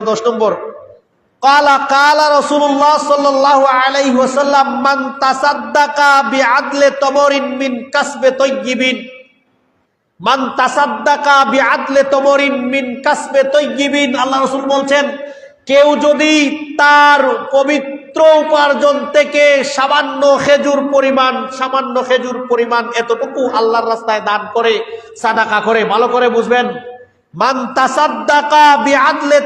দশ নম্বর। মান কাসবে মান বিআদলি তমরিন মিন কাসবে আল্লাহ রাসূল বলছেন, কেউ যদি তার পবিত্র উপার্জন থেকে সামান্য খেজুর পরিমাণ, সামান্য খেজুর পরিমাণ এতটুকু আল্লাহর রাস্তায় দান করে, সাদাকা করে, ভালো করে বুঝবেন মান তাসাদ্দাকা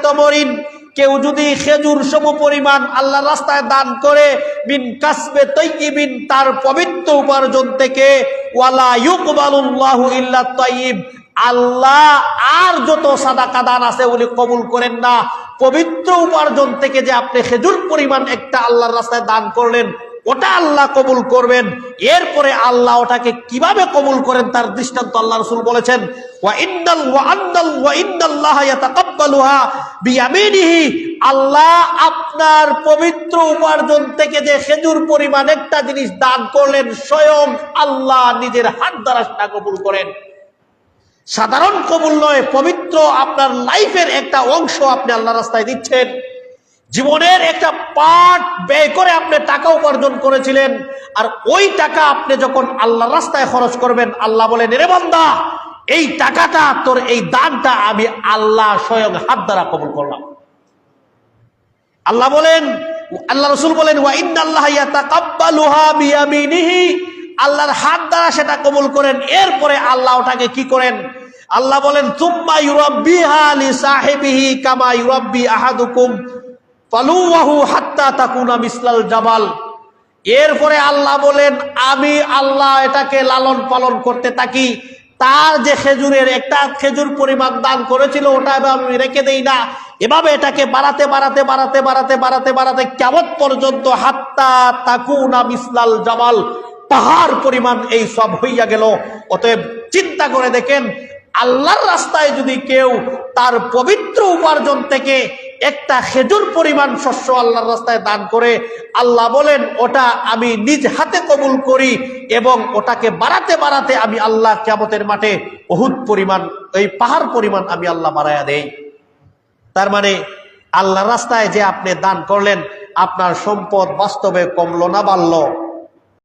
তমরিন, কেউ যদি খেজুর সম পরিমাণ আল্লাহর রাস্তায় দান করে বিন কাসবে তৈবিন তার পবিত্র উপার্জন থেকে, ওয়ালা ইউকবালুল্লাহু ইল্লা তাইয়িব আল্লাহ আর যত সাদাকা দান আছে উনি কবুল করেন না। পবিত্র উপার্জন থেকে যে আপনি খেজুর পরিমাণ একটা আল্লাহর রাস্তায় দান করলেন ওটা আল্লাহ কবুল করবেন। এরপরে আল্লাহ ওটাকে কীভাবে কবুল করেন তার দৃষ্টান্ত আল্লাহ রসুল বলেছেন আল্লাহ আপনার পবিত্র উপার্জন থেকে যে খেজুর পরিমাণ একটা জিনিস দান করলেন, স্বয়ং আল্লাহ নিজের হাত দ্বারা সেটা কবুল করেন। সাধারণ কবুল নয়, পবিত্র আপনার লাইফের একটা অংশ আপনি আল্লাহ রাস্তায় দিচ্ছেন। জীবনের একটা পার্ট ব্যয় করে আপনি টাকা উপার্জন করেছিলেন, আর ওই টাকা আপনি যখন আল্লাহ রাস্তায় খরচ করবেন, আল্লাহ বলেন রে বান্দা, এই টাকাটা, তোর এই দানটা আমি আল্লাহ স্বয়ং হাত দ্বারা কবুল করলাম। আল্লাহ বলেন, আল্লাহ রসুল বলেন আল্লাহর হাত দ্বারা সেটা কবুল করেন, এরপরে আল্লাহ ওটাকে কি করেন? আল্লাহ বলেন, তুম্মা ইউরাব্বিহা লি সাহিবিহি কামা ইউরাব্বি আহাদুকুম। তাকুনা মিসলাল জাবাল এরপরে আল্লাহ বলেন, আমি আল্লাহ এটাকে লালন পালন করতে থাকি। তার যে খেজুরের, একটা খেজুর পরিমাণ দান করেছিল, ওটা আমি রেখে দেই না। এভাবে এটাকে বাড়াতে বাড়াতে বাড়াতে বাড়াতে বাড়াতে বাড়াতে কেমন পর্যন্ত হাত্তা তাকুনা মিসলাল জামাল, পাহাড় পরিমাণ এই সব হইয়া গেল। অতএব চিন্তা করে দেখেন, আল্লাহর রাস্তায় যদি কেউ তার পবিত্র উপার্জন থেকে একটা খেজুর পরিমাণ শস্য আল্লাহর রাস্তায় দান করে, আল্লাহ বলেন, ওটা আমি নিজ হাতে কবুল করি এবং ওটাকে বাড়াতে বাড়াতে আমি আল্লাহ কেমতের মাঠে বহুত পরিমাণ, এই পাহাড় পরিমাণ আমি আল্লাহ বাড়াইয়া দেই। তার মানে আল্লাহ রাস্তায় যে আপনি দান করলেন, আপনার সম্পদ বাস্তবে কমলো না বাড়লো।